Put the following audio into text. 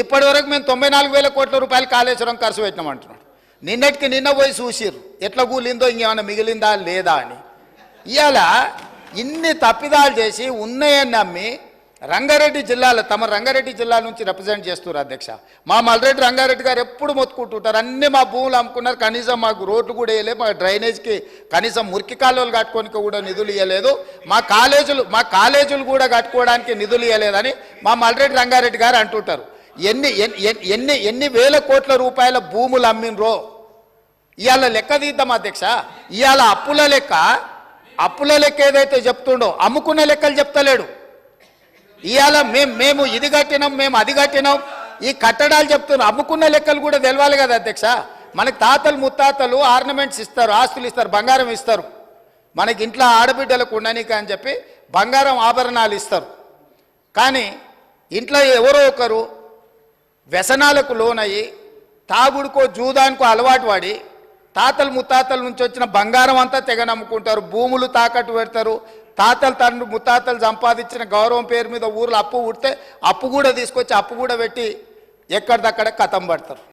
ఇప్పటి వరకు మేము తొంభై నాలుగు వేల కోట్ల రూపాయలు కాళేశ్వరం ఖర్చు పెట్టినాం అంటున్నాడు. నిన్నటికి నిన్న పోయి చూసిర్రు. ఎట్లా కూలిందో ఇంకేమైనా మిగిలిందా లేదా అని. ఇవాళ ఇన్ని తప్పిదాలు చేసి ఉన్నాయని నమ్మి రంగారెడ్డి జిల్లాలో తమ రంగారెడ్డి జిల్లా నుంచి రిప్రజెంట్ చేస్తున్నారు అధ్యక్ష. మా మల్రెడ్డి రంగారెడ్డి గారు ఎప్పుడు మొత్తుకుంటుంటారు. అన్ని మా భూములు అమ్ముకున్నారు. కనీసం మాకు రోడ్లు కూడా వేయలేదు మా డ్రైనేజ్కి కనీసం మురికి కాలువలు కట్టుకోనికి కూడా నిధులు ఇవ్వలేదు మా కాలేజీలు మా కాలేజీలు కూడా కట్టుకోవడానికి నిధులు ఇవ్వలేదని మా మల్రెడ్డి రంగారెడ్డి గారు అంటుంటారు. ఎన్ని ఎన్ని- ఎన్ని ఎన్ని వేల కోట్ల రూపాయల భూములు అమ్మినరో ఇవాళ లెక్క తీద్దాం అధ్యక్ష. ఇవాళ అప్పుల లెక్క అప్పుల లెక్క ఏదైతే చెప్తుండో అమ్ముకున్న లెక్కలు చెప్తలేడు. ఇవాళ మేము మేము ఇది కట్టినాం మేము అది కట్టినాం ఈ కట్టడాలు చెప్తున్నాం అమ్ముకున్న లెక్కలు కూడా తెలవాలి కదా అధ్యక్ష. మనకి తాతలు ముత్తాతలు ఆర్నమెంట్స్ ఇస్తారు ఆస్తులు ఇస్తారు బంగారం ఇస్తారు. మనకి ఇంట్లో ఆడబిడ్డలకు ఉండనీక అని చెప్పి బంగారం ఆభరణాలు ఇస్తారు. కానీ ఇంట్లో ఎవరో ఒకరు వ్యసనాలకు లోనయ్యి తాగుడుకో జూదానికో అలవాటు పడి తాతలు ముత్తాతల నుంచి వచ్చిన బంగారం అంతా తెగ నమ్ముకుంటారు. భూములు తాకట్టు పెడతారు. తాతలు తండ్రి ముత్తాతలు సంపాదించిన గౌరవం పేరు మీద ఊర్లో అప్పు పుడితే అప్పు కూడా తీసుకొచ్చి అప్పు కూడా పెట్టి ఎక్కడిదక్కడ కథం పడతారు.